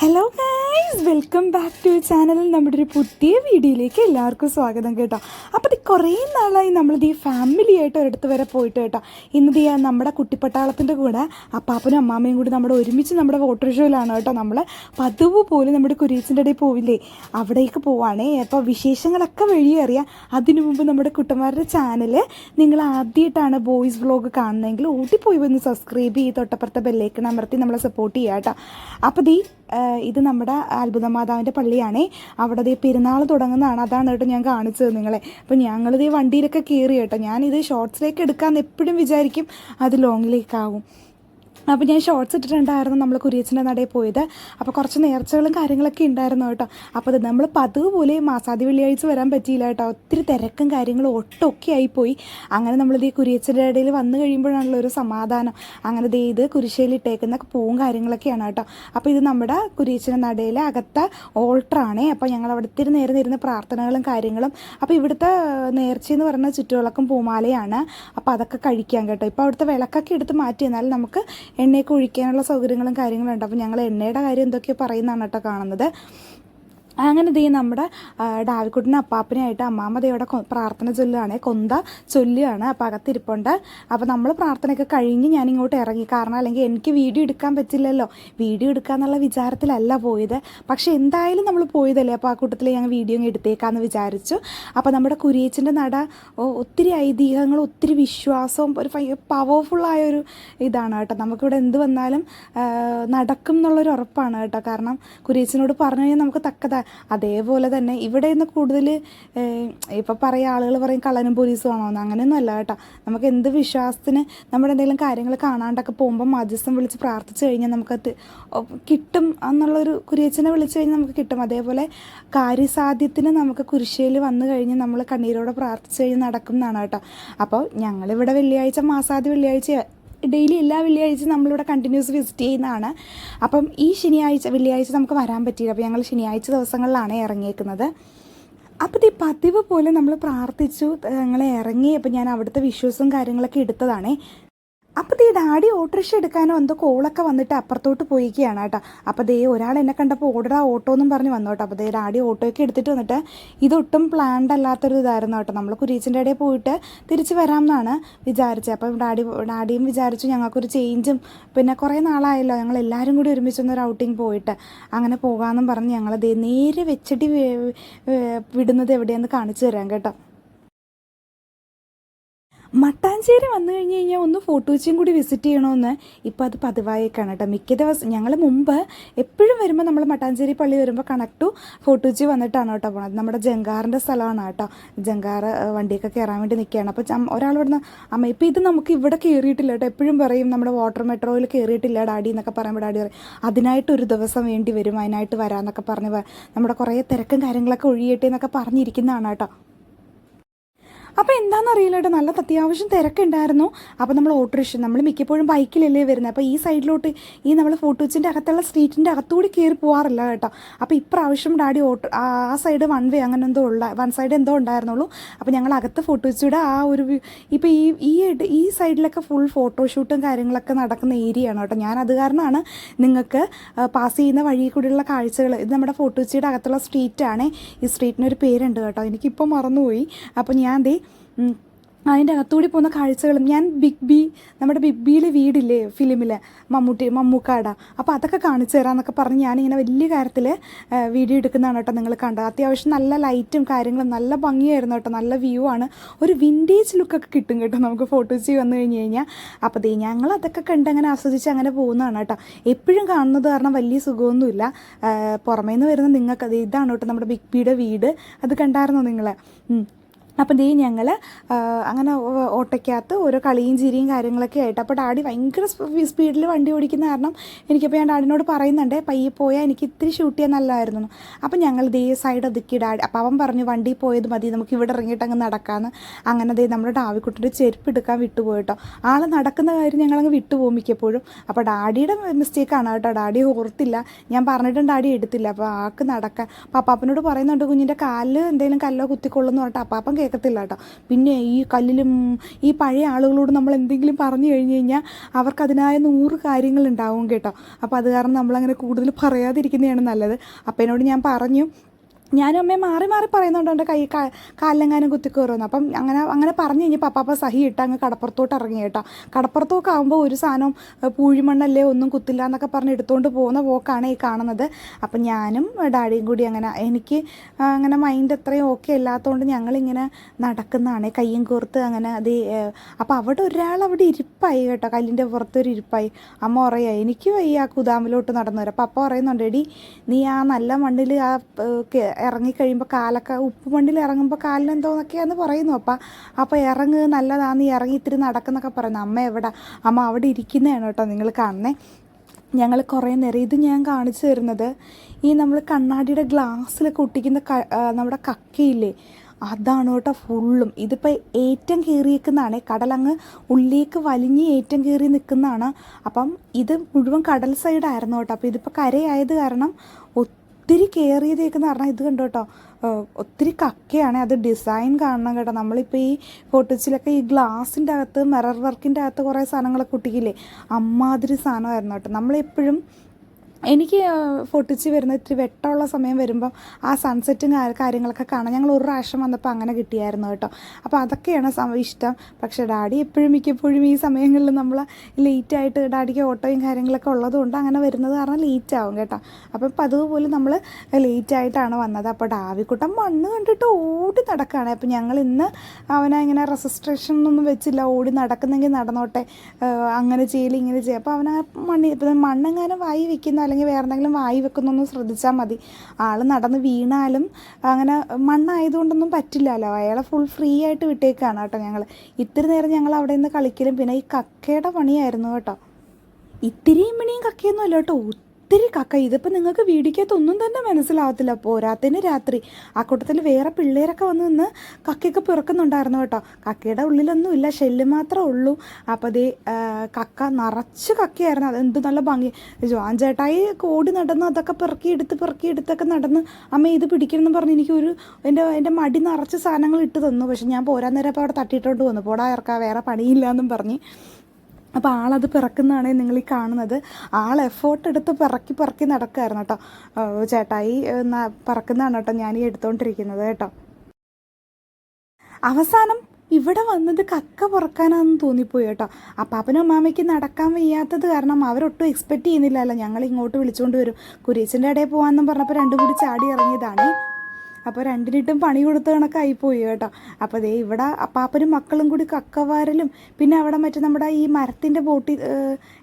Hello guys welcome back to channel നമ്മുടെ ഒരു പുതിയ വീഡിയോയിലേക്ക് എല്ലാവർക്കും സ്വാഗതം കേട്ടോ. അപ്പോൾ ഇത് കുറേ നാളായി നമ്മളിത് ഈ ഫാമിലി ആയിട്ട് ഒരിടത്ത് വരെ പോയിട്ട് കേട്ടോ. ഇന്നത് ഈ നമ്മുടെ കുട്ടിപ്പട്ടാളത്തിന്റെ കൂടെ അപ്പാപ്പനും അമ്മാമ്മയും കൂടി നമ്മുടെ ഒരുമിച്ച് നമ്മുടെ വാട്ടർ ഷോയിലാണ് കേട്ടോ. നമ്മൾ പതിവ് പോലും നമ്മുടെ കുരീച്ചിന്റെ ഇടയിൽ പോവില്ലേ? അവിടേക്ക് പോവാണേ. അപ്പോൾ വിശേഷങ്ങളൊക്കെ വഴി അറിയാം. അതിനു മുമ്പ് നമ്മുടെ കുട്ടന്മാരുടെ ചാനൽ നിങ്ങൾ ആദ്യമായിട്ടാണ് ബോയ്സ് വ്ളോഗ് കാണുന്നതെങ്കിൽ ഓട്ടിപ്പോയി വന്ന് സബ്സ്ക്രൈബ് ചെയ്ത് തൊട്ടപ്പുറത്തെ ബെല്ലേക്കൺ അമർത്തി നമ്മളെ സപ്പോർട്ട് ചെയ്യാം കേട്ടോ. അപ്പോൾ ദീ ഇത് നമ്മുടെ അത്ഭുത മാതാവിന്റെ പള്ളിയാണേ. അവിടെ ഈ പെരുന്നാൾ തുടങ്ങുന്നതാണ്. അതാണ് കേട്ടോ ഞാൻ കാണിച്ചത് നിങ്ങളെ. അപ്പോൾ ഞങ്ങളിത് വണ്ടിയിലൊക്കെ കയറി കേട്ടോ. ഞാനിത് ഷോർട്സിലേക്ക് എടുക്കാമെന്ന് എപ്പോഴും വിചാരിക്കും അത് ലോങ്ങിലേക്കാവും അപ്പോൾ ഞാൻ ഷോർട്സ് ഇട്ടിട്ടുണ്ടായിരുന്നു നമ്മൾ കുരിയച്ചന്റെ നടയിൽ പോയത്. അപ്പോൾ കുറച്ച് നേർച്ചകളും കാര്യങ്ങളൊക്കെ ഉണ്ടായിരുന്നു കേട്ടോ. അപ്പോൾ നമ്മൾ പതിവ് പോലെ മാസാദി വെള്ളിയാഴ്ച വരാൻ പറ്റിയില്ല കേട്ടോ. ഒത്തിരി തിരക്കും കാര്യങ്ങളും ഒട്ടൊക്കെ ആയിപ്പോയി. അങ്ങനെ നമ്മളിത് ഈ കുരിയച്ചന്റെ ഇടയിൽ വന്നു കഴിയുമ്പോഴാണല്ലോ ഒരു സമാധാനം. അങ്ങനെ ദേ ഇത് കുരിശയിലിട്ടേക്കുന്ന പൂവും കാര്യങ്ങളൊക്കെയാണ് കേട്ടോ. അപ്പോൾ ഇത് നമ്മുടെ കുരിയച്ചന്റെ നടയിലെ അകത്ത ഓൾട്ടറാണേ അപ്പോൾ ഞങ്ങൾ അവിടെ ഇത്തിരി നേരം ഇരുന്ന് പ്രാർത്ഥനകളും കാര്യങ്ങളും. അപ്പോൾ ഇവിടുത്തെ നേർച്ചയെന്ന് പറയുന്ന ചുറ്റുവിളക്കും പൂമാലയാണ്. അപ്പോൾ അതൊക്കെ കഴിക്കാൻ കേട്ടോ. ഇപ്പോൾ അവിടുത്തെ വിളക്കൊക്കെ എടുത്ത് മാറ്റി എന്നാൽ നമുക്ക് എണ്ണയൊക്കെ ഒഴിക്കാനുള്ള സൗകര്യങ്ങളും കാര്യങ്ങളും ഉണ്ട്. അപ്പോൾ ഞങ്ങൾ എണ്ണയുടെ കാര്യം എന്തൊക്കെയോ പറയുന്നതാണ് കേട്ടോ കാണുന്നത്. അങ്ങനെ ദേ നമ്മുടെ ആ, അപ്പാപ്പനെയായിട്ട് അമ്മാമ്മ പ്രാർത്ഥന ചൊല്ലുകയാണ് കൊന്ത ചൊല്ലുകയാണ് അപ്പോൾ അകത്തിരിപ്പുണ്ട് അപ്പോൾ നമ്മൾ പ്രാർത്ഥനയൊക്കെ കഴിഞ്ഞ് ഞാൻ ഇങ്ങോട്ട് ഇറങ്ങി. കാരണം അല്ലെങ്കിൽ എനിക്ക് വീഡിയോ എടുക്കാൻ പറ്റില്ലല്ലോ. വീഡിയോ എടുക്കാന്നുള്ള വിചാരത്തിലല്ല പോയത്. പക്ഷേ എന്തായാലും നമ്മൾ പോയതല്ലേ? അപ്പോൾ ആ കൂട്ടത്തിൽ ഞങ്ങൾ വീഡിയോ എടുത്തേക്കാന്ന് വിചാരിച്ചു. അപ്പോൾ നമ്മുടെ കുരിയച്ചിന്റെ നട ഒത്തിരി ഐതിഹ്യങ്ങൾ ഒത്തിരി വിശ്വാസവും ഒരു പവർഫുള്ളായ ഒരു ഇതാണ് കേട്ടോ. നമുക്കിവിടെ എന്ത് വന്നാലും നടക്കും എന്നുള്ളൊരു ഉറപ്പാണ് കേട്ടോ. കാരണം കുരിയച്ചനോട് പറഞ്ഞു കഴിഞ്ഞാൽ നമുക്ക് തക്കതാ അതേപോലെ തന്നെ ഇവിടെ നിന്ന് കൂടുതൽ ഇപ്പം പറയുക ആളുകൾ പറയും കള്ളനും പോലീസും ആണോ എന്ന്. അങ്ങനെയൊന്നും അല്ല കേട്ടോ. നമുക്ക് എന്ത് വിശ്വാസത്തിന് നമ്മുടെ എന്തെങ്കിലും കാര്യങ്ങൾ കാണാണ്ടൊക്കെ പോകുമ്പോൾ മധ്യസ്ഥം വിളിച്ച് പ്രാർത്ഥിച്ചു കഴിഞ്ഞാൽ നമുക്കത് കിട്ടും എന്നുള്ളൊരു കുരിയച്ചനെ വിളിച്ചു കഴിഞ്ഞാൽ നമുക്ക് കിട്ടും. അതേപോലെ കാര്യസാധ്യത്തിന് നമുക്ക് കുരിശയിൽ വന്നു കഴിഞ്ഞ് നമ്മൾ കണ്ണീരോടെ പ്രാർത്ഥിച്ചു കഴിഞ്ഞ് നടക്കും എന്നാണ് കേട്ടോ. അപ്പോൾ ഞങ്ങളിവിടെ വെള്ളിയാഴ്ച മാസാദി വെള്ളിയാഴ്ച ഡെയിലി എല്ലാ വെള്ളിയാഴ്ചയും നമ്മളിവിടെ കണ്ടിന്യൂസ് വിസിറ്റ് ചെയ്യുന്നതാണ്. അപ്പം ഈ ശനിയാഴ്ച വെള്ളിയാഴ്ച നമുക്ക് വരാൻ പറ്റിയില്ല. അപ്പോൾ ഞങ്ങൾ ശനിയാഴ്ച ദിവസങ്ങളിലാണ് ഇറങ്ങിയേക്കുന്നത്. അപ്പോൾ ഈ പതിവ് പോലെ നമ്മൾ പ്രാർത്ഥിച്ചു ഞങ്ങൾ ഇറങ്ങി. അപ്പോൾ ഞാൻ അവിടുത്തെ വിഷ്വൽസും കാര്യങ്ങളൊക്കെ എടുത്തതാണേ. അപ്പോൾ ദേ ഡാഡി ഓട്ടോറിക്ഷ എടുക്കാനോ എന്തോ കോളൊക്കെ വന്നിട്ട് അപ്പുറത്തോട്ട് പോയിക്കുകയാണ് കേട്ടോ. അപ്പോൾ ദേ ഒരാൾ എന്നെ കണ്ടപ്പോൾ ഓടാ ഓട്ടോ എന്നും പറഞ്ഞ് വന്നു കേട്ടോ. അപ്പോൾ ദേ ഡാഡി ഓട്ടോയൊക്കെ എടുത്തിട്ട് വന്നിട്ട് ഇതൊട്ടും പ്ലാൻഡ് അല്ലാത്തൊരു ഇതായിരുന്നു കേട്ടോ. നമ്മൾ കുരീച്ചിന്റെ ഇടയിൽ പോയിട്ട് തിരിച്ച് വരാം എന്നാണ് വിചാരിച്ചത്. അപ്പം ഡാഡി ഡാഡിയും വിചാരിച്ചു ഞങ്ങൾക്കൊരു ചേഞ്ചും പിന്നെ കുറേ നാളായല്ലോ ഞങ്ങൾ എല്ലാവരും കൂടി ഒരുമിച്ച് ഒരുമിച്ചൊന്നൊരു ഔട്ടിങ് പോയിട്ട് അങ്ങനെ പോകാമെന്നും പറഞ്ഞ് ഞങ്ങൾ ദേ നേരെ വെച്ചിട്ട് വിടുന്നത് എവിടെയെന്ന് കാണിച്ചു തരാം കേട്ടോ. മട്ടാഞ്ചേരി വന്നു കഴിഞ്ഞ് കഴിഞ്ഞാൽ ഒന്ന് ഫോട്ടോച്ചും കൂടി വിസിറ്റ് ചെയ്യണമെന്ന് ഇപ്പോൾ അത് പതിവായേക്കാണ് കേട്ടോ. മിക്ക ദിവസം ഞങ്ങൾ മുമ്പ് എപ്പോഴും വരുമ്പോൾ നമ്മൾ മട്ടാഞ്ചേരി പള്ളി വരുമ്പോൾ കണക്ട് ടു ഫോട്ടോച്ചി വന്നിട്ടാണ് കേട്ടോ പോണത്. നമ്മുടെ ജങ്കാറിന്റെ സ്ഥലമാണ് കേട്ടോ. ജങ്കാറ് ഏഹ്, വണ്ടിയൊക്കെ കയറാൻ വേണ്ടി നിൽക്കുകയാണ് അപ്പോൾ ഒരാൾ ഇവിടുന്ന് അമ്മ ഇപ്പോൾ ഇത് നമുക്ക് ഇവിടെ കയറിയിട്ടില്ല കേട്ടോ. എപ്പോഴും പറയും നമ്മുടെ വാട്ടർ മെട്രോയിൽ കയറിയിട്ടില്ല ഡാഡി എന്നൊക്കെ പറയുമ്പോൾ ഡാഡി പറയും. അതിനായിട്ട് ഒരു ദിവസം വേണ്ടി വരും അതിനായിട്ട് വരാമെന്നൊക്കെ പറഞ്ഞ് നമ്മുടെ കുറേ തിരക്കും കാര്യങ്ങളൊക്കെ ഒഴിയട്ടെ എന്നൊക്കെ പറഞ്ഞിരിക്കുന്നതാണ് കേട്ടോ. അപ്പോൾ എന്താണെന്ന് അറിയില്ല കേട്ടോ നല്ല അത്യാവശ്യം തിരക്കുണ്ടായിരുന്നു. അപ്പോൾ നമ്മൾ ഓട്ടോറിക്ഷ നമ്മൾ മിക്കപ്പോഴും ബൈക്കിലല്ലേ വരുന്നത് അപ്പോൾ ഈ സൈഡിലോട്ട് ഈ നമ്മൾ ഫോട്ടോച്ചിന്റെ അകത്തുള്ള സ്ട്രീറ്റിന്റെ അകത്തുകൂടി കയറി പോകാറില്ല കേട്ടോ. അപ്പോൾ ഇപ്രാവശ്യം ഡാഡി ഓട്ടോ ആ സൈഡ് വൺ വേ അങ്ങനെ എന്തോ ഉള്ള വൺ സൈഡ് എന്തോ ഉണ്ടായിരുന്നുള്ളൂ. അപ്പോൾ ഞങ്ങൾ അകത്ത് ഫോട്ടോച്ചിയുടെ ആ ഒരു ഇപ്പോൾ ഈ ഈ ഈ സൈഡിലൊക്കെ ഫുൾ ഫോട്ടോഷൂട്ടും കാര്യങ്ങളൊക്കെ നടക്കുന്ന ഏരിയയാണ് കേട്ടോ. ഞാൻ അത് കാരണമാണ് നിങ്ങൾക്ക് പാസ് ചെയ്യുന്ന വഴി കൂടിയുള്ള കാഴ്ചകൾ ഇത് നമ്മുടെ ഫോട്ടോച്ചിയുടെ അകത്തുള്ള സ്ട്രീറ്റാണ്. ഈ സ്ട്രീറ്റിനൊരു പേരുണ്ട് കേട്ടോ. എനിക്കിപ്പോൾ മറന്നുപോയി. അപ്പോൾ ഞാൻ ദേ അതിന്റെ അകത്തുകൂടി പോകുന്ന കാഴ്ചകളും ഞാൻ ബിഗ് ബി നമ്മുടെ ബിഗ് ബിയിലെ വീടില്ലേ ഫിലിമിൽ മമ്മൂട്ടി മമ്മൂക്കാട. അപ്പോൾ അതൊക്കെ കാണിച്ചു തരാമെന്നൊക്കെ പറഞ്ഞ് ഞാനിങ്ങനെ വലിയ കാര്യത്തിൽ വീഡിയോ എടുക്കുന്നതാണ് കേട്ടോ നിങ്ങൾ കണ്ടത്. അത്യാവശ്യം നല്ല ലൈറ്റും കാര്യങ്ങളും നല്ല ഭംഗിയായിരുന്നു കേട്ടോ. നല്ല വ്യൂ ആണ്. ഒരു വിന്റേജ് ലുക്കൊക്കെ കിട്ടും കേട്ടോ നമുക്ക് ഫോട്ടോസ് വന്നു കഴിഞ്ഞ് കഴിഞ്ഞാൽ അപ്പോൾ ദേ ഞങ്ങൾ അതൊക്കെ കണ്ട് അങ്ങനെ ആസ്വദിച്ച് അങ്ങനെ പോകുന്നതാണ് കേട്ടോ. എപ്പോഴും കാണുന്നത് കാരണം വലിയ സുഖമൊന്നുമില്ല. പുറമേ നിന്ന് വരുന്ന നിങ്ങൾക്ക് അത് ഇതാണ് കേട്ടോ നമ്മുടെ ബിഗ് ബിയുടെ വീട്. അത് കണ്ടായിരുന്നോ നിങ്ങൾ അപ്പം ദേ ഞങ്ങൾ അങ്ങനെ ഓട്ടയ്ക്കകത്ത് ഓരോ കളിയും ചിരിയും കാര്യങ്ങളൊക്കെ ആയിട്ട്. അപ്പോൾ ഡാഡി ഭയങ്കര സ്പീഡിൽ വണ്ടി ഓടിക്കുന്ന കാരണം എനിക്കിപ്പോൾ ഞാൻ ഡാഡിനോട് പറയുന്നുണ്ട് പയ്യെ പോയാൽ എനിക്ക് ഇത്തിരി ഷൂട്ട് ചെയ്യാൻ നല്ലതായിരുന്നു. അപ്പം ഞങ്ങൾ ദേ സൈഡ് ഒതുക്കി ഡാഡി അപ്പം അവൻ പറഞ്ഞു വണ്ടി പോയത് മതി നമുക്ക് ഇവിടെ ഇറങ്ങിയിട്ട് അങ്ങ് നടക്കാമെന്ന് അങ്ങനെ ദേ നമ്മുടെ ഡാവിക്കുട്ടിന്റെ ചെരുപ്പ് എടുക്കാൻ വിട്ടുപോയിട്ടോ ആൾ നടക്കുന്ന കാര്യം ഞങ്ങളങ്ങ് വിട്ടുപോകും മിക്കപ്പോഴും. അപ്പോൾ ഡാഡിയുടെ മിസ്റ്റേക്കാണ് കേട്ടോ. ഡാഡി ഓർത്തില്ല. ഞാൻ പറഞ്ഞിട്ടും ഡാഡി എടുത്തില്ല. അപ്പോൾ ആൾക്ക് നടക്കാൻ അപ്പം അപ്പാപ്പനോട് പറയുന്നുണ്ട് കുഞ്ഞിന്റെ കാലിൽ എന്തെങ്കിലും കല്ലോ കുത്തിക്കൊള്ളുന്നു പറഞ്ഞിട്ട് അപ്പാപ്പൻ കേൾക്കത്തില്ല കേട്ടോ പിന്നെ ഈ കല്ലിലും ഈ പഴയ ആളുകളോട് നമ്മൾ എന്തെങ്കിലും പറഞ്ഞു കഴിഞ്ഞ് കഴിഞ്ഞാൽ അവർക്ക് അതിനായ നൂറ് കാര്യങ്ങളുണ്ടാവും കേട്ടോ. അപ്പോൾ അത് കാരണം നമ്മളങ്ങനെ കൂടുതൽ പറയാതിരിക്കുന്നതാണ് നല്ലത്. അപ്പം എന്നോട് ഞാൻ പറഞ്ഞു ഞാനും അമ്മയും മാറി മാറി പറയുന്നുണ്ട് എന്റെ കൈ കാലിലെങ്ങാനും കുത്തി കുത്തിക്കയറുമെന്ന് അപ്പം അങ്ങനെ അങ്ങനെ പറഞ്ഞു കഴിഞ്ഞപ്പോൾ അപ്പാപ്പ സഹി ഇട്ട് അങ്ങ് കടപ്പുറത്തോട്ട് ഇറങ്ങി കേട്ടോ. കടപ്പുറത്തൊക്കെ ആകുമ്പോൾ ഒരു സാധനം പൂഴിമണ്ണല്ലേ ഒന്നും കുത്തില്ല എന്നൊക്കെ പറഞ്ഞ് എടുത്തുകൊണ്ട് പോകുന്ന പോക്കാണ് ഈ കാണുന്നത്. അപ്പം ഞാനും ഡാഡിയും കൂടി അങ്ങനെ എനിക്ക് അങ്ങനെ മൈൻഡ് അത്രയും ഓക്കെ അല്ലാത്തതുകൊണ്ട് ഞങ്ങളിങ്ങനെ നടക്കുന്നതാണ്. കയ്യും കോർത്ത് അങ്ങനെ അത് അപ്പോൾ അവിടെ ഒരാൾ അവിടെ ഇരിപ്പായി കേട്ടോ. കല്ലിന്റെ പുറത്തൊരു ഇരിപ്പായി. അമ്മ പറയാ എനിക്ക് വയ്യ ആ കുതാമിലോട്ട് നടന്നു വരാം അപ്പം അപ്പ പറയുന്നുണ്ട് എടി നീ ആ നല്ല മണ്ണിൽ ആ ഇറങ്ങിക്കഴിയുമ്പോൾ കാലൊക്കെ ഉപ്പ് മണ്ണിൽ ഇറങ്ങുമ്പോൾ കാലിനെന്തോന്നൊക്കെയാന്ന് പറയുന്നു. അപ്പം അപ്പോൾ ഇറങ്ങ് നല്ലതാന്ന് ഇറങ്ങി ഇത്തിരി നടക്കുന്നൊക്കെ പറയുന്നു. അമ്മ എവിടെ? അമ്മ അവിടെ ഇരിക്കുന്നതാണ് കേട്ടോ നിങ്ങൾ കാണുന്നേ. ഞങ്ങൾ കുറേ നേരം ഇത് ഞാൻ കാണിച്ചു തരുന്നത്. ഈ നമ്മൾ കണ്ണാടിയുടെ ഗ്ലാസ്സിലൊക്കെ ഒട്ടിക്കുന്ന നമ്മുടെ കക്കയില്ലേ? അതാണ് കേട്ടോ ഫുള്ളും. ഇതിപ്പോൾ ഏറ്റം കയറിയേക്കുന്നതാണ് കടലങ്ങ് ഉള്ളിലേക്ക് വലിഞ്ഞ് ഏറ്റം കയറി നിൽക്കുന്നതാണ് അപ്പം ഇത് മുഴുവൻ കടൽ സൈഡായിരുന്നു കേട്ടോ. അപ്പോൾ ഇതിപ്പോൾ കരയായത് കാരണം ഒത്തിരി കെയർ ചെയ്തേക്കുന്ന പറഞ്ഞാൽ ഇത് കണ്ടു കേട്ടോ ഒത്തിരി കക്കയാണ്. അത് ഡിസൈൻ കാണണം കേട്ടോ. നമ്മളിപ്പോൾ ഈ ഫോട്ടോസിലൊക്കെ ഈ ഗ്ലാസിന്റെ അകത്ത് മിറർ വർക്കിന്റെ അകത്ത് കുറേ സാധനങ്ങളൊക്കെ കുട്ടിക്കില്ലേ അമ്മാതിരി സാധനമായിരുന്നു കേട്ടോ. നമ്മളെപ്പോഴും എനിക്ക് പൊട്ടിച്ച് വരുന്ന ഇത്തിരി വെട്ടമുള്ള സമയം വരുമ്പം ആ സൺസെറ്റും കാര്യങ്ങളൊക്കെ കാണാൻ ഞങ്ങൾ ഒരു പ്രാവശ്യം വന്നപ്പോൾ അങ്ങനെ കിട്ടിയായിരുന്നു കേട്ടോ. അപ്പോൾ അതൊക്കെയാണ് ഇഷ്ടം. പക്ഷേ ഡാഡി എപ്പോഴും മിക്കപ്പോഴും ഈ സമയങ്ങളിൽ നമ്മൾ ലേറ്റായിട്ട് ഡാഡിക്ക് ഓട്ടോയും കാര്യങ്ങളൊക്കെ ഉള്ളതുകൊണ്ട് അങ്ങനെ വരുന്നത് കാരണം ലേറ്റ് ആവും കേട്ടോ. അപ്പം പതിവ് പോലെ നമ്മൾ ലേറ്റായിട്ടാണ് വന്നത്. അപ്പോൾ ഡാവിക്കുട്ടൻ മണ്ണ് കണ്ടിട്ട് ഓടി നടക്കുകയാണ് അപ്പോൾ ഞങ്ങൾ ഇന്ന് അവനെ ഇങ്ങനെ റെസിസ്ട്രേഷൻ ഒന്നും വെച്ചില്ല. ഓടി നടക്കുന്നെങ്കിൽ നടന്നോട്ടെ. അങ്ങനെ ചെയ്യൽ ഇങ്ങനെ ചെയ്യുക അപ്പോൾ അവന് ആ മണ്ണ് ഇപ്പം മണ്ണെങ്ങാനും വായി വെക്കുന്ന അല്ലെങ്കിൽ വേറെ എന്തെങ്കിലും വായി വെക്കുന്നൊന്നും ശ്രദ്ധിച്ചാൽ മതി. ആൾ നടന്ന് വീണാലും അങ്ങനെ മണ്ണായതുകൊണ്ടൊന്നും പറ്റില്ലല്ലോ. അയാളെ ഫുൾ ഫ്രീ ആയിട്ട് വിട്ടേക്കാണ് കേട്ടോ ഞങ്ങൾ ഇത്തിരി നേരം ഞങ്ങൾ അവിടെ നിന്ന് കളിക്കലും. പിന്നെ ഈ കക്കയുടെ പണിയായിരുന്നു കേട്ടോ. ഇത്തിരിയും പിണിയും കക്കയൊന്നും അല്ല കേട്ടോ. ഒത്തിരി കക്ക. ഇതിപ്പോൾ നിങ്ങൾക്ക് വീടിക്കകത്ത് ഒന്നും തന്നെ മനസ്സിലാവത്തില്ല. പോരാത്തതിന് രാത്രി. ആ കൂട്ടത്തിൽ വേറെ പിള്ളേരൊക്കെ വന്ന് നിന്ന് കക്കയൊക്കെ പിറക്കുന്നുണ്ടായിരുന്നു കേട്ടോ. കക്കയുടെ ഉള്ളിലൊന്നും ഇല്ല. ഷെല്ല് മാത്രമേ ഉള്ളൂ. അപ്പോൾ അതേ കക്ക നിറച്ച് കക്കയായിരുന്നു. അത് എന്ത് നല്ല ഭംഗി. ജോൺ ചേട്ടായി കോടി നടന്ന് അതൊക്കെ പിറക്കിയെടുത്ത് എടുത്ത് എടുത്തൊക്കെ നടന്ന് അമ്മ ഇത് പിടിക്കണം എന്ന് പറഞ്ഞ് എനിക്ക് ഒരു എന്റെ എന്റെ മടി നിറച്ച് സാധനങ്ങൾ ഇട്ട് തന്നു. പക്ഷെ ഞാൻ പോരാൻ നേരം അപ്പോൾ അവിടെ തട്ടിയിട്ടോണ്ട് വന്നു. പോടാ ഇറക്കാം വേറെ പണിയില്ല എന്നും പറഞ്ഞ്. അപ്പോൾ ആളത് പിറക്കുന്നതാണ് നിങ്ങൾ ഈ കാണുന്നത്. ആൾ എഫേർട്ട് എടുത്ത് പിറക്കി പിറക്കി നടക്കുകയായിരുന്നു കേട്ടോ ചേട്ടായി പിറക്കുന്നതാണ് കേട്ടോ ഞാൻ ഈ എടുത്തുകൊണ്ടിരിക്കുന്നത് കേട്ടോ. അവസാനം ഇവിടെ വന്നത് കക്ക പുറക്കാനാണെന്ന് തോന്നിപ്പോയി കേട്ടോ. അപ്പാപ്പനും അമ്മാമയ്ക്ക് നടക്കാൻ വയ്യാത്തത് കാരണം അവരൊട്ടും എക്സ്പെക്റ്റ് ചെയ്യുന്നില്ലല്ലോ. ഞങ്ങൾ ഇങ്ങോട്ട് വിളിച്ചുകൊണ്ട് വരും. കുരീച്ചിന്റെ ഇടയിൽ പോകാമെന്നും പറഞ്ഞപ്പോൾ രണ്ടും കൂടി ചാടി ഇറങ്ങിയതാണ്. അപ്പോൾ രണ്ടിനിട്ടും പണി കൊടുത്ത കണക്കായി പോയി കേട്ടോ. അപ്പോൾ ദേ ഇവിടെ അപ്പാപ്പനും മക്കളും കൂടി കക്കവാരലും പിന്നെ അവിടെ മറ്റേ നമ്മുടെ ഈ മരത്തിന്റെ ബോട്ടി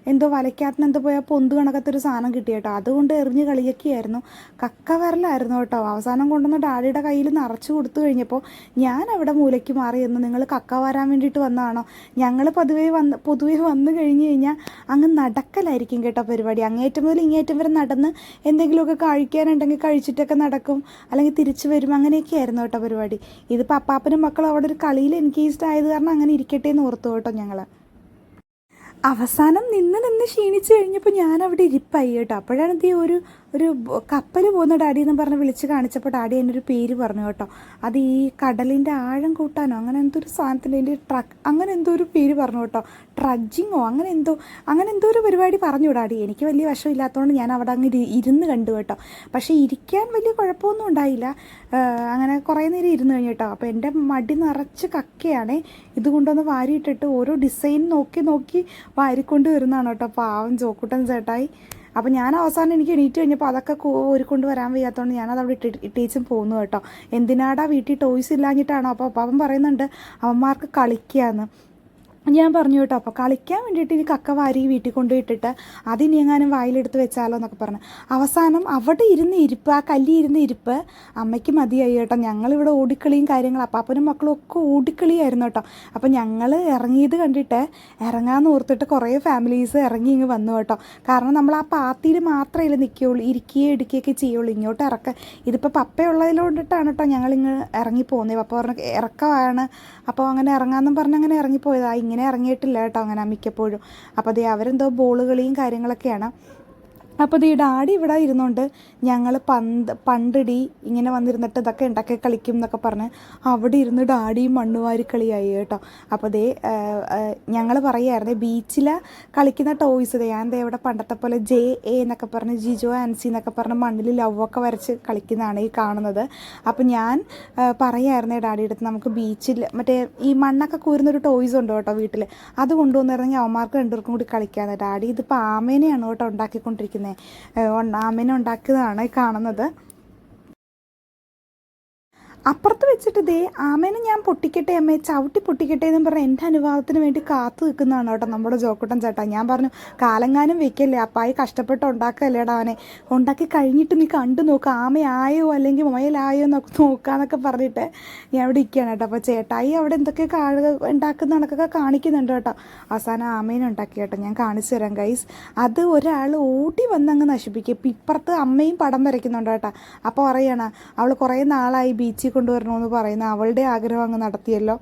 എന്തോ വലയ്ക്കകത്ത് എന്തോ പോയാൽ പൊന്ത് കണക്കത്തൊരു സാധനം കിട്ടി കേട്ടോ. അതുകൊണ്ട് എറിഞ്ഞ് കളിയൊക്കെയായിരുന്നു. കക്കവരലായിരുന്നു കേട്ടോ. അവസാനം കൊണ്ടുവന്ന് ഡാഡിയുടെ കയ്യിൽ നിറച്ച് കൊടുത്തു കഴിഞ്ഞപ്പോൾ ഞാൻ അവിടെ മൂലയ്ക്ക് മാറി എന്ന് നിങ്ങൾ കക്ക വരാൻ വേണ്ടിയിട്ട് വന്നതാണോ? ഞങ്ങൾ പതുവേ വന്ന് പൊതുവേ വന്നു കഴിഞ്ഞ് കഴിഞ്ഞാൽ അങ്ങ് നടക്കലായിരിക്കും കേട്ടോ പരിപാടി. അങ്ങേറ്റം മുതൽ ഇങ്ങേറ്റം വരെ നടന്ന് എന്തെങ്കിലുമൊക്കെ കഴിക്കാനുണ്ടെങ്കിൽ കഴിച്ചിട്ടൊക്കെ നടക്കും. അല്ലെങ്കിൽ തിരിച്ചു വരും. അങ്ങനെയൊക്കെ ആയിരുന്നു കേട്ടോ പരിപാടി. ഇതിപ്പോൾ അപ്പാപ്പനും മക്കളും അവിടെ ഒരു കളിയിൽ എൻഗേജ്ഡ് ആയത് കാരണം അങ്ങനെ ഇരിക്കട്ടെ എന്ന് ഓർത്തു കേട്ടോ ഞങ്ങൾ അവസാനം നിന്ന് നിന്ന് ക്ഷീണിച്ച് കഴിഞ്ഞപ്പോൾ ഞാൻ അവിടെ ഇരിപ്പായി കേട്ടോ. അപ്പോഴാണ് ഈ ഒരു ഒരു കപ്പൽ പോകുന്ന ഡാഡി എന്ന് പറഞ്ഞ് വിളിച്ച് കാണിച്ചപ്പോൾ ഡാഡി എന്നൊരു പേര് പറഞ്ഞു കേട്ടോ. അത് ഈ കടലിന്റെ ആഴം കൂട്ടാനോ അങ്ങനെ എന്തോ ഒരു സാധനത്തിന്റെ അതിന്റെ ട്രക്ക് അങ്ങനെ എന്തോ ഒരു പേര് പറഞ്ഞു കേട്ടോ. ട്രഡ്ജിങ്ങോ അങ്ങനെ എന്തോ അങ്ങനെ എന്തോ ഒരു പരിപാടി പറഞ്ഞു ഡാഡി. എനിക്ക് വലിയ വശമില്ലാത്തതുകൊണ്ട് ഞാൻ അവിടെ അങ്ങ് ഇരി- ഇരുന്ന് കണ്ടു കേട്ടോ. പക്ഷേ ഇരിക്കാൻ വലിയ കുഴപ്പമൊന്നും ഉണ്ടായില്ല. അങ്ങനെ കുറേ നേരം ഇരുന്ന് കഴിഞ്ഞു കേട്ടോ. അപ്പോൾ എന്റെ മടി നിറച്ച് കക്കയാണ്. ഇത് കൊണ്ടൊന്ന് വാരിയിട്ടിട്ട് ഓരോ ഡിസൈൻ നോക്കി നോക്കി വാരിക്കൊണ്ട് വരുന്നതാണ് കേട്ടോ. പാവം ജോക്കുട്ടൻ ചേട്ടായി. അപ്പോൾ ഞാൻ അവസാനം എനിക്ക് എണീറ്റ് കഴിഞ്ഞപ്പോൾ അതൊക്കെ ഒരുക്കൊണ്ട് വരാൻ വയ്യാത്തതുകൊണ്ട് ഞാനത് അവിടെ ഇട്ട് ഇട്ടേച്ചും പോകുന്നു കേട്ടോ എന്തിനാടാ വീട്ടിൽ ടോയ്സ് ഇല്ലാഞ്ഞിട്ടാണോ അപ്പോൾ അപ്പം പറയുന്നുണ്ട് അവന്മാർക്ക് കളിക്കാന്ന് ഞാൻ പറഞ്ഞു കേട്ടോ അപ്പോൾ കളിക്കാൻ വേണ്ടിയിട്ട് ഇനി കക്ക വാരി വീട്ടിൽ കൊണ്ടുപോയിട്ടിട്ട് അതിനി എങ്ങാനും വായിലെടുത്ത് വെച്ചാലോ എന്നൊക്കെ പറഞ്ഞു. അവസാനം അവിടെ ഇരുന്ന് ഇരിപ്പ് ആ കല്ലി ഇരുന്ന് ഇരിപ്പ് അമ്മയ്ക്ക് മതിയായി കേട്ടോ. ഞങ്ങളിവിടെ ഓടിക്കളിയും കാര്യങ്ങളും അപ്പാപ്പനും മക്കളും ഒക്കെ ഓടിക്കളിയായിരുന്നു കേട്ടോ. അപ്പോൾ ഞങ്ങൾ ഇറങ്ങിയത് കണ്ടിട്ട് ഇറങ്ങാമെന്ന് ഓർത്തിട്ട് കുറേ ഫാമിലീസ് ഇറങ്ങി ഇങ്ങ് വന്നു കേട്ടോ. കാരണം നമ്മൾ ആ പാത്തിയിൽ മാത്രമേ നിൽക്കുകയുള്ളൂ. ഇരിക്കുകയോ എടുക്കുകയൊക്കെ ചെയ്യുള്ളൂ. ഇങ്ങോട്ട് ഇറക്ക ഇതിപ്പോൾ പപ്പയുള്ളതിലോണ്ടിട്ടാണ് കേട്ടോ ഞങ്ങളിങ്ങ് ഇറങ്ങി പോകുന്നത് പപ്പ പറഞ്ഞു ഇറക്കമാണ് അപ്പോൾ അങ്ങനെ ഇറങ്ങാമെന്നും പറഞ്ഞ് അങ്ങനെ ഇറങ്ങിപ്പോയതാ. ഇങ്ങനെ ഇറങ്ങിയിട്ടില്ല കേട്ടോ അങ്ങനെ മിക്കപ്പോഴും. അപ്പോൾ അതേ അവരെന്തോ ബോൾ കാര്യങ്ങളൊക്കെയാണ്. അപ്പോൾ ഈ ഡാഡി ഇവിടെ ഇരുന്നുകൊണ്ട് ഞങ്ങൾ പന്ത് പണ്ടിടി ഇങ്ങനെ വന്നിരുന്നിട്ട് ഇതൊക്കെ ഉണ്ടാക്കി കളിക്കും എന്നൊക്കെ പറഞ്ഞ് അവിടെ ഇരുന്ന് ഡാഡിയും മണ്ണുവാരി കളിയായി കേട്ടോ. അപ്പോൾ ദേ ഞങ്ങൾ പറയുമായിരുന്നു ബീച്ചിൽ കളിക്കുന്ന ടോയ്സ് ദേ. ഞാൻ ദേ ഇവിടെ പണ്ടത്തെ പോലെ ജെ എ എന്നൊക്കെ പറഞ്ഞ് ജിജോ ആൻസി എന്നൊക്കെ പറഞ്ഞ് മണ്ണിൽ ലവൊക്കെ വരച്ച് കളിക്കുന്നതാണ് ഈ കാണുന്നത്. അപ്പോൾ ഞാൻ പറയുമായിരുന്നു ഡാഡിയുടെ അടുത്ത് നമുക്ക് ബീച്ചിൽ മറ്റേ ഈ മണ്ണൊക്കെ കൂരുന്നൊരു ടോയ്സ് ഉണ്ട് കേട്ടോ വീട്ടിൽ അത് കൊണ്ടുവന്നിരുന്നെങ്കിൽ അവന്മാർക്ക് രണ്ടുപേർക്കും കൂടി കളിക്കാമെന്ന് ഡാഡി ഇതിപ്പോൾ ആമേനെയാണ് കേട്ടോ ഉണ്ടാക്കിക്കൊണ്ടിരിക്കുന്നത് ആമേനെ ഉണ്ടാക്കിയതാണ് കാണുന്നത്. അപ്പുറത്ത് വെച്ചിട്ട് ദേ ആമേനെ ഞാൻ പൊട്ടിക്കട്ടെ അമ്മേ ചവിട്ടി പൊട്ടിക്കട്ടെ എന്ന് പറഞ്ഞ് എന്റെ അനുവാദത്തിന് വേണ്ടി കാത്തു നിൽക്കുന്നതാണ് കേട്ടോ നമ്മുടെ ജോക്കുട്ടൻ ചേട്ടാ. ഞാൻ പറഞ്ഞു കാലങ്ങാനും വെക്കല്ലേ അപ്പായി കഷ്ടപ്പെട്ട് ഉണ്ടാക്കല്ലേടാ അവനെ. ഉണ്ടാക്കി കഴിഞ്ഞിട്ട് നീ കണ്ടു നോക്ക് ആമയായോ അല്ലെങ്കിൽ മുയലായോ എന്നൊക്കെ നോക്കാന്നൊക്കെ പറഞ്ഞിട്ട് ഞാൻ അവിടെ ഇരിക്കുകയാണ് കേട്ടോ. അപ്പോൾ ചേട്ടായി അവിടെ എന്തൊക്കെ ഉണ്ടാക്കുന്ന കണക്കൊക്കെ കാണിക്കുന്നുണ്ട് കേട്ടോ. അവസാനം ആമേനെ ഉണ്ടാക്കി കേട്ടോ. ഞാൻ കാണിച്ചു തരാം ഗൈസ് അത് ഒരാൾ ഓടി വന്നങ്ങ് നശിപ്പിക്കും. ഇപ്പം ഇപ്പുറത്ത് അമ്മയും പടം വരയ്ക്കുന്നുണ്ട് കേട്ടോ. അപ്പോൾ പറയണ അവൾ കുറേ നാളായി ബീച്ചിൽ കൊണ്ടുവരണമെന്ന് പറയുന്ന അവളുടെ ആഗ്രഹം അങ്ങ് നടത്തിയല്ലോ.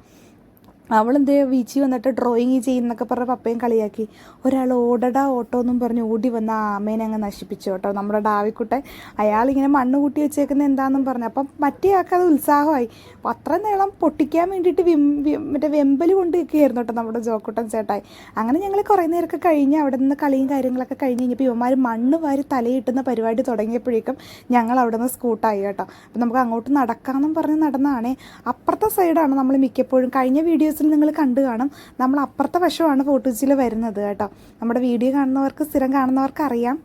അവളെന്തേ വീച്ചി വന്നിട്ട് ഡ്രോയിങ് ചെയ്യുന്നൊക്കെ പറഞ്ഞ പപ്പയും കളിയാക്കി. ഒരാൾ ഓടടാ ഓട്ടോ എന്നും പറഞ്ഞ് ഓടി വന്ന ആമേനെ അങ്ങ് നശിപ്പിച്ചു കേട്ടോ. നമ്മുടെ ഡാവിക്കുട്ടെ അയാളിങ്ങനെ മണ്ണ് കൂട്ടി വെച്ചേക്കുന്നത് എന്താണെന്നും പറഞ്ഞു. അപ്പം മറ്റേ ആൾക്ക് അത് ഉത്സാഹമായി. അപ്പം അത്ര നീളം പൊട്ടിക്കാൻ വേണ്ടിയിട്ട് വിം മറ്റേ വെമ്പൽ കൊണ്ട് നിൽക്കുകയായിരുന്നു കേട്ടോ നമ്മുടെ ജോക്കുട്ടൻ ചേട്ടായി. അങ്ങനെ ഞങ്ങൾ കുറേ നേരമൊക്കെ കഴിഞ്ഞ് അവിടെ നിന്ന് കളിയും കാര്യങ്ങളൊക്കെ കഴിഞ്ഞ് കഴിഞ്ഞപ്പോൾ ഇവന്മാർ മണ്ണ് വാരി തലയിട്ടുന്ന പരിപാടി തുടങ്ങിയപ്പോഴേക്കും ഞങ്ങൾ അവിടെ നിന്ന് സ്കൂട്ടായി കേട്ടോ. അപ്പം നമുക്ക് അങ്ങോട്ട് നടക്കാമെന്നും പറഞ്ഞ് നടന്നതാണേ അപ്പുറത്തെ സൈഡാണ് നമ്മൾ മിക്കപ്പോഴും കഴിഞ്ഞ വീഡിയോസിൽ നിങ്ങൾ കണ്ടു കാണും. നമ്മൾ അപ്പുറത്തെ വശമാണ് ഫോട്ടോസിൽ വരുന്നത് കേട്ടോ. നമ്മുടെ വീഡിയോ കാണുന്നവർക്ക് സ്ഥിരം കാണുന്നവർക്ക് അറിയാം.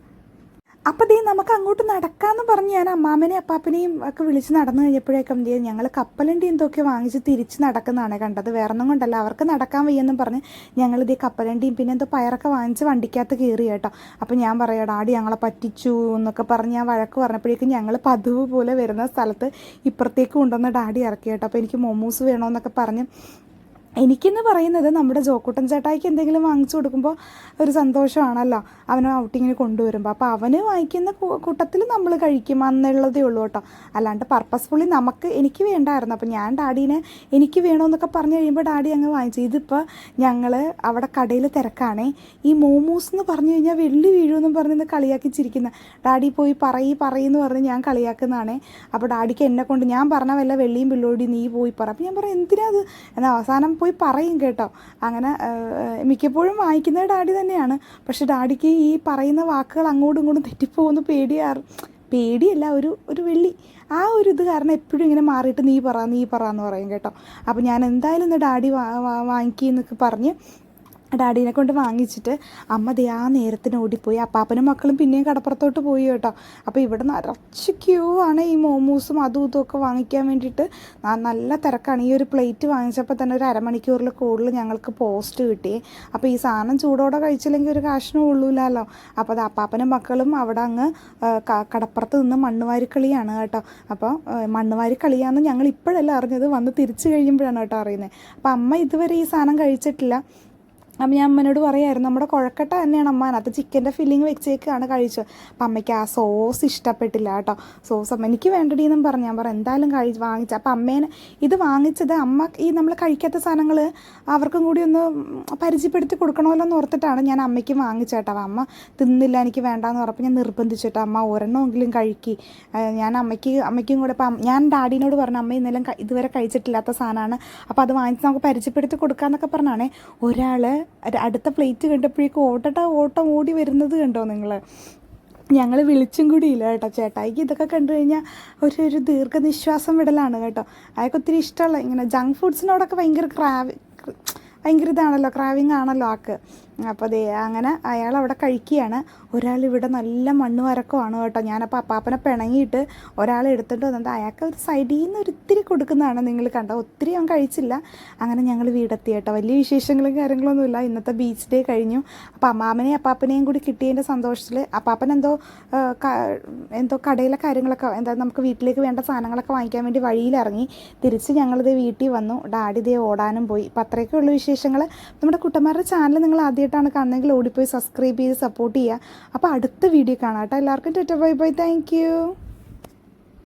അപ്പം ദേ നമുക്ക് അങ്ങോട്ട് നടക്കാമെന്ന് പറഞ്ഞ് ഞാൻ അമ്മാമ്മനെയും അപ്പാപ്പനെയും ഒക്കെ വിളിച്ച് നടന്നു കഴിഞ്ഞപ്പോഴേക്കും ദേ ഞങ്ങൾ കപ്പലണ്ടി എന്തൊക്കെ വാങ്ങിച്ച് തിരിച്ച് നടക്കുന്നതാണ് കണ്ടത്. വേറൊന്നും കൊണ്ടല്ല അവർക്ക് നടക്കാൻ വയ്യെന്നും പറഞ്ഞ് ഞങ്ങൾ ഇതേ കപ്പലണ്ടിയും പിന്നെ എന്തോ പയറൊക്കെ വാങ്ങിച്ച് വണ്ടിക്കകത്ത് കയറി കേട്ടോ. അപ്പം ഞാൻ പറയാം ഡാഡി ഞങ്ങളെ പറ്റിച്ചു എന്നൊക്കെ പറഞ്ഞ് ഞാൻ വഴക്ക് പറഞ്ഞപ്പോഴേക്കും ഞങ്ങൾ പതിവ് പോലെ വരുന്ന സ്ഥലത്ത് ഇപ്പുറത്തേക്ക് കൊണ്ടുവന്ന് ഡാഡി ഇറക്കി കേട്ടോ. അപ്പോൾ എനിക്ക് മൊമോസ് വേണമെന്നൊക്കെ പറഞ്ഞ് എനിക്കെന്ന് പറയുന്നത് നമ്മുടെ ജോക്കുട്ടൻ ചേട്ടായിക്ക് എന്തെങ്കിലും വാങ്ങിച്ചു കൊടുക്കുമ്പോൾ ഒരു സന്തോഷമാണല്ലോ. അവനെ ഔട്ടിങ്ങിന് കൊണ്ടുവരുമ്പോൾ അപ്പോൾ അവന് വാങ്ങിക്കുന്ന കൂട്ടത്തിൽ നമ്മൾ കഴിക്കും എന്നുള്ളതേ ഉള്ളൂ കേട്ടോ. അല്ലാണ്ട് പർപ്പസ്ഫുള്ളി നമുക്ക് എനിക്ക് വേണ്ടായിരുന്നു. അപ്പോൾ ഞാൻ ഡാഡീനെ എനിക്ക് വേണമെന്നൊക്കെ പറഞ്ഞു കഴിയുമ്പോൾ ഡാഡി അങ്ങ് വാങ്ങിച്ചു. ഇതിപ്പോൾ ഞങ്ങൾ അവിടെ കടയിൽ തിരക്കാണേ. ഈ മോമോസ് എന്ന് പറഞ്ഞു കഴിഞ്ഞാൽ വെള്ളി വീഴുമെന്നും പറഞ്ഞ് കളിയാക്കി ചിരിക്കുന്ന. ഡാഡി പോയി പറയി പറയുമെന്ന് പറഞ്ഞ് ഞാൻ കളിയാക്കുന്നതാണേ. അപ്പോൾ ഡാഡിക്ക് എന്നെ കൊണ്ട് ഞാൻ പറഞ്ഞ വല്ല വെള്ളിയും പിള്ളോടി നീ പോയി പറ. അപ്പോൾ ഞാൻ പറയാം എന്തിനാ അത്? എന്നാൽ അവസാനം പോയി പറയും കേട്ടോ. അങ്ങനെ മിക്കപ്പോഴും വായിക്കുന്നത് ഡാഡി തന്നെയാണ്. പക്ഷെ ഡാഡിക്ക് ഈ പറയുന്ന വാക്കുകൾ അങ്ങോട്ടും ഇങ്ങോട്ടും തെറ്റിപ്പോകുന്ന പേടിയാറ് പേടിയല്ല ഒരു ഒരു വെള്ളി. ആ ഒരു ഇത് കാരണം എപ്പോഴും ഇങ്ങനെ മാറിയിട്ട് നീ പറ നീ പറയും കേട്ടോ. അപ്പോൾ ഞാൻ എന്തായാലും ഇന്ന് ഡാഡി വാ വാങ്ങിക്കുന്നൊക്കെ പറഞ്ഞ് ഡാഡീനെ കൊണ്ട് വാങ്ങിച്ചിട്ട് അമ്മ ദേ ആ നേരത്തിന് ഓടിപ്പോയി. അപ്പാപ്പനും മക്കളും പിന്നെയും കടപ്പുറത്തോട്ട് പോയി കേട്ടോ. അപ്പോൾ ഇവിടെ നിറച്ച് ക്യൂ ആണ് ഈ മോമോസും അതും ഇതും ഒക്കെ വാങ്ങിക്കാൻ വേണ്ടിയിട്ട്. നല്ല തിരക്കാണ്. ഈ ഒരു പ്ലേറ്റ് വാങ്ങിച്ചപ്പോൾ തന്നെ ഒരു അരമണിക്കൂറിൽ കൂടുതൽ ഞങ്ങൾക്ക് പോസ്റ്റ് കിട്ടി. അപ്പോൾ ഈ സാധനം ചൂടോടെ കഴിച്ചില്ലെങ്കിൽ ഒരു കാശിനും ഉള്ളൂലല്ലോ അപ്പോൾ അത് അപ്പാപ്പനും മക്കളും അവിടെ അങ്ങ് കടപ്പുറത്ത് നിന്ന് മണ്ണുവാരി കളിയാണ് കേട്ടോ. അപ്പോൾ മണ്ണുവാരി കളിയാണെന്ന് ഞങ്ങൾ ഇപ്പോഴല്ല അറിഞ്ഞത്. വന്ന് തിരിച്ചു കഴിയുമ്പോഴാണ് കേട്ടോ അറിയുന്നത്. അപ്പോൾ അമ്മ ഇതുവരെ ഈ സാധനം കഴിച്ചിട്ടില്ല. അപ്പം ഞാൻ അമ്മനോട് പറയായിരുന്നു നമ്മുടെ കുഴക്കട്ട തന്നെയാണ് അമ്മ. അത് ചിക്കന്റെ ഫില്ലിങ് വെച്ചേക്കാണ് കഴിച്ചത്. അപ്പം അമ്മയ്ക്ക് ആ സോസ് ഇഷ്ടപ്പെട്ടില്ല കേട്ടോ. സോസ് അമ്മ എനിക്ക് വേണ്ടടി എന്നും പറഞ്ഞു. ഞാൻ പറഞ്ഞു എന്തായാലും കഴി വാങ്ങിച്ചു. അപ്പം അമ്മേനെ ഇത് വാങ്ങിച്ചത് അമ്മ ഈ നമ്മൾ കഴിക്കാത്ത സാധനങ്ങൾ അവർക്കും കൂടി ഒന്ന് പരിചയപ്പെടുത്തി കൊടുക്കണമല്ലോ എന്ന് ഓർത്തിട്ടാണ് ഞാൻ അമ്മയ്ക്ക് വാങ്ങിച്ചേട്ടോ അപ്പം അമ്മ തിന്നില്ല എനിക്ക് വേണ്ടാന്ന് പറഞ്ഞപ്പോൾ ഞാൻ നിർബന്ധിച്ചിട്ട് അമ്മ ഒരെണ്ണമെങ്കിലും കഴിക്കി. ഞാൻ അമ്മയ്ക്ക് അമ്മയ്ക്കും കൂടെ ഇപ്പം ഞാൻ ഡാഡിനോട് പറഞ്ഞു അമ്മ ഇന്നലെ ഇതുവരെ കഴിച്ചിട്ടില്ലാത്ത സാധനമാണ്. അപ്പോൾ അത് വാങ്ങിച്ച് നമുക്ക് പരിചയപ്പെടുത്തി കൊടുക്കാമെന്നൊക്കെ പറഞ്ഞാണേ ഒരാൾ അടുത്ത പ്ലേറ്റ് കണ്ടപ്പോഴേക്കും ഓട്ടട്ട ഓട്ടം ഓടി വരുന്നത് കണ്ടോ നിങ്ങൾ ഞങ്ങൾ വിളിച്ചും കൂടിയില്ല കേട്ടോ. ചേട്ടായിക്ക് ഇതൊക്കെ കണ്ടു കഴിഞ്ഞാൽ ഒരു ഒരു ദീർഘനിശ്വാസം വിടലാണ് കേട്ടോ. അയാൾക്ക് ഒത്തിരി ഇഷ്ടമുള്ള ഇങ്ങനെ ജങ്ക് ഫുഡ്സിനോടൊക്കെ ഭയങ്കര ക്രാവി ഭയങ്കര ഇതാണല്ലോ ക്രാവിങ് ആണല്ലോ ആൾക്ക്. അപ്പോൾ ദേ അങ്ങനെ അയാൾ അവിടെ കഴിക്കുകയാണ്. ഒരാൾ ഇവിടെ നല്ല മണ്ണ് വരക്കമാണ് കേട്ടോ. ഞാനപ്പോൾ അപ്പാപ്പനെ പിണങ്ങിയിട്ട് ഒരാൾ എടുത്തിട്ട് വന്നത് അയാൾക്ക് ഒരു സൈഡിൽ നിന്ന് ഒരിത്തിരി കൊടുക്കുന്നതാണ് നിങ്ങൾ കണ്ടോ ഒത്തിരി അവൻ കഴിച്ചില്ല. അങ്ങനെ ഞങ്ങൾ വീടെത്തി കേട്ടോ. വലിയ വിശേഷങ്ങളും കാര്യങ്ങളൊന്നുമില്ല ഇന്നത്തെ ബീച്ച് ഡേ കഴിഞ്ഞു. അപ്പോൾ അമ്മാമനെയും അപ്പാപ്പനെയും കൂടി കിട്ടിയതിന്റെ സന്തോഷത്തിൽ അപ്പാപ്പൻ എന്തോ എന്തോ കടയിലെ കാര്യങ്ങളൊക്കെ എന്താ നമുക്ക് വീട്ടിലേക്ക് വേണ്ട സാധനങ്ങളൊക്കെ വാങ്ങിക്കാൻ വേണ്ടി വഴിയിലിറങ്ങി തിരിച്ച് ഞങ്ങളിത് വീട്ടിൽ വന്നു. ഡാഡി ഇതേ ഓടാനും പോയി. അപ്പോൾ അത്രയൊക്കെ ഉള്ള വിശേഷങ്ങൾ നമ്മുടെ കുട്ടന്മാരുടെ ചാനൽ നിങ്ങൾ ആദ്യമായിട്ടാണ് കാണുന്നതെങ്കിൽ ഓടിപ്പോയി സബ്സ്ക്രൈബ് ചെയ്ത് സപ്പോർട്ട് ചെയ്യുക. അപ്പോൾ അടുത്ത വീഡിയോ കാണാം കേട്ടോ. എല്ലാവർക്കും ടെറ്റ ബൈ ബൈ. താങ്ക്